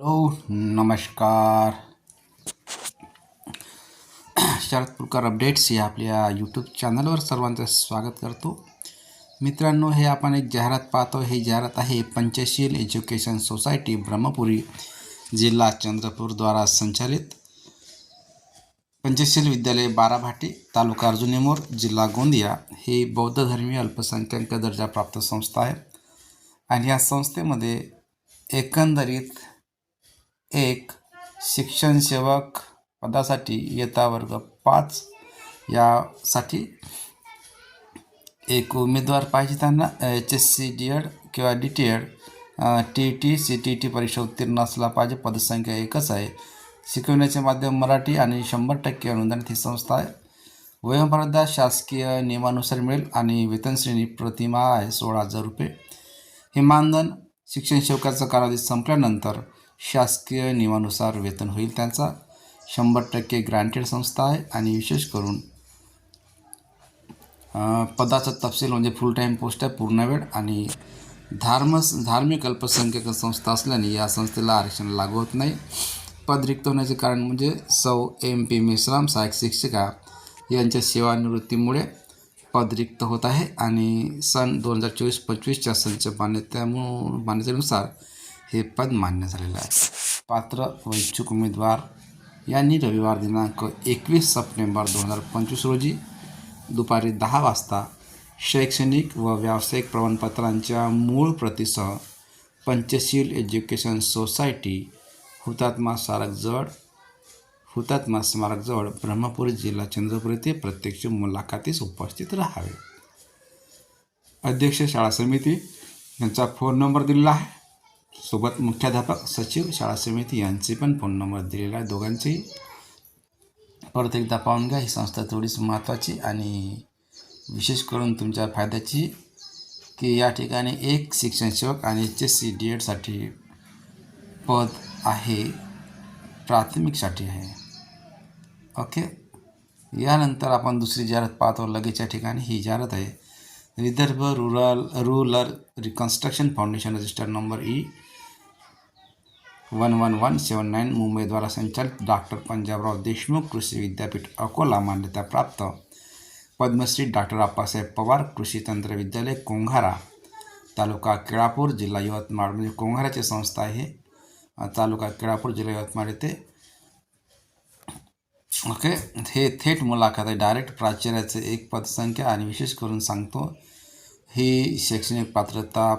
Hello नमस्कार. Sharad Purkar updates या आपल्या यूट्यूब चॅनलवर सर्वांचं स्वागत करतो. मित्रांनो हे आपण एक जाहिरात पाहतो. हे जाहिरात आहे पंचशील एज्युकेशन सोसायटी ब्रह्मपुरी जिल्हा चंद्रपूरद्वारा संचालित. पंचशील विद्यालय बाराभाटी तालुका अर्जुनीमोर जिल्हा गोंदिया. ही बौद्ध धर्मीय अल्पसंख्याक दर्जाप्राप्त संस्था आहे. आणि या संस्थेमध्ये एकंदरीत एक शिक्षणसेवक पदासाठी इयत्ता वर्ग पाच यासाठी एक उमेदवार पाहिजे त्यांना H S C D Ed किंवा D T Ed T T C T T परीक्षा उत्तीर्ण असला पाहिजे. पदसंख्या एकच आहे. शिकवण्याचे माध्यम मराठी आणि शंभर टक्के अनुदानित ही संस्था आहे. वयोमर्यादा शासकीय नियमानुसार मिळेल आणि वेतन श्रेणी प्रतिमा आहे सोळा हजार रुपये. हे मानधन शिक्षण सेवकाचा कालावधी संपल्यानंतर शासकीय नियमानुसार वेतन होईल त्यांचा. शंभर टक्के ग्रँटेड संस्था आहे आणि विशेष करून पदाचा तपशील म्हणजे फुल टाईम पोस्ट आहे पूर्ण वेळ आणि धार्म धार्मिक अल्पसंख्याक संस्था असल्याने या संस्थेला आरक्षण लागू होत नाही. पद रिक्त होण्याचे कारण म्हणजे सौ एम पी मेश्राम सहाय्यक शिक्षिका यांच्या सेवानिवृत्तीमुळे पद रिक्त होत आहे आणि सन दोन हजार चोवीस पंचवीसच्या संच मान्यत्यामु मान्यतेनुसार हे पद मान्य झालेलं आहे. पात्र व इच्छुक उमेदवार यांनी रविवार दिनांक एकवीस सप्टेंबर दोन हजार पंचवीस रोजी दुपारी दहा वाजता शैक्षणिक व व्यावसायिक प्रमाणपत्रांच्या मूळ प्रतीसह पंचशील एज्युकेशन सोसायटी हुतात्मा स्मारकजवळ हुतात्मा स्मारकजवळ ब्रह्मपुरी जिल्हा चंद्रपूर येथे प्रत्यक्ष मुलाखतीस उपस्थित राहावे. अध्यक्ष शाळा समिती यांचा फोन नंबर दिलेला आहे. सोबत मुख्याध्यापक सचिव शाळा समिती यांचे पण फोन नंबर दिलेला आहे दोघांचेही. परत एकदा पाहून घ्या ही संस्था तेवढीच महत्त्वाची आणि विशेष करून तुमच्या फायद्याची की या ठिकाणी एक शिक्षण सेवक आणि एच एस सी डी एडसाठी पद आहे प्राथमिकसाठी आहे. ओके? यानंतर आपण दुसरी जाहिरात पाहतो लगेच या ठिकाणी ही जाहिरात आहे. Vidarbha rural rural reconstruction foundation register number E. One one one seven nine मुंबईद्वारा संचालित डॉक्टर पंजाबराव देशमुख कृषी विद्यापीठ अकोला मान्यता प्राप्त पद्मश्री डॉक्टर आप्पासाहेब पवार कृषी तंत्र विद्यालय कोंघारा तालुका केळापूर जिल्हा यवतमाळ म्हणजे कोंघाराची संस्था आहे तालुका केळापूर जिल्हा यवतमाळ येथे ओके हे थेट मुलाखत आहे डायरेक्ट प्राचार्याचे एक पदसंख्या आणि विशेष करून सांगतो ही शैक्षणिक पात्रता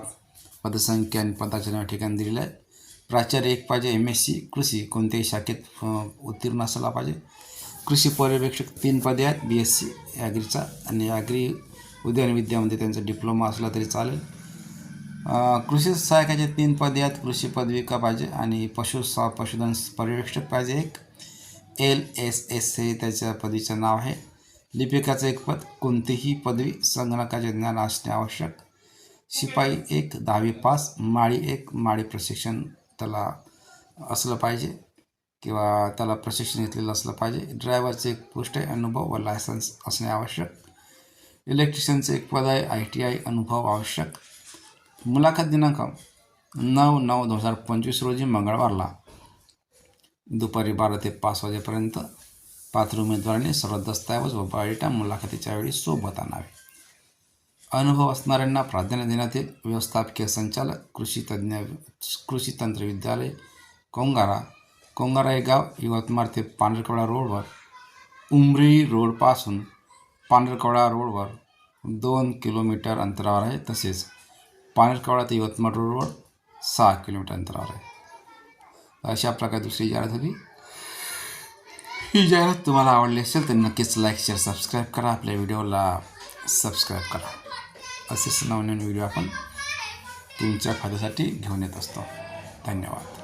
पदसंख्या आणि पदाच्या नाव ठिकाणी दिलेलं आहे प्राचार्य एक पाहिजे एम एस सी कृषी. कोणत्याही शाखेत उत्तीर्ण असायला पाहिजे. कृषी पर्यवेक्षक तीन पदे आहेत बी एस सी ॲग्रीचा आणि ॲग्री उद्यान विद्यामध्ये त्यांचा डिप्लोमा असला तरी चालेल. कृषी सहायकाचे तीन पदे आहेत कृषी पदविका पाहिजे आणि पशु सा पशुधन पर्यवेक्षक पाहिजे एक. एल एस एस हे त्याच्या पदवीचं नाव आहे. लिपिकाचं एक पद कोणतीही पदवी संगणकाचे ज्ञान असणे आवश्यक. शिपाई एक दहावी पास. माळी एक माळी प्रशिक्षण त्याला असलं पाहिजे किंवा त्याला प्रशिक्षण घेतलेलं असलं पाहिजे. ड्रायव्हरचे एक पोस्ट आहे अनुभव व लायसन्स असणे आवश्यक. इलेक्ट्रिशियनचे एक पद आहे आय टी आय अनुभव आवश्यक. मुलाखत दिनांक नऊ नऊ दोन हजार पंचवीस रोजी मंगळवारला दुपारी बारा ते पाच वाजेपर्यंत पात्र उमेदवारांनी सर्व दस्तऐवज व बायोडेटा मुलाखतीच्या वेळी सोबत आणावे. अनुभव असणाऱ्यांना प्राधान्य येईल व्यवस्थापकीय संचालक कृषी तज्ज्ञ कृषी तंत्र विद्यालय कोंगारा कोंगारा हे गाव यवतमाळ ते पांढरकवडा रोडवर उमरी रोडपासून पांढरकवडा रोडवर दोन किलोमीटर अंतरावर आहे तसेच पांढरकवडा ते यवतमाळ रोडवर सहा किलोमीटर अंतरावर आहे अशा प्रकारे दुसरी जाहिरात होती ही जाहिरात तुम्हाला आवडली असेल तर नक्कीच लाईक शेअर सबस्क्राईब करा आपल्या व्हिडिओला सबस्क्राईब करा असेच नवनवीन व्हिडिओ आपण तुमच्या फायद्यासाठी घेऊन येत असतो. धन्यवाद.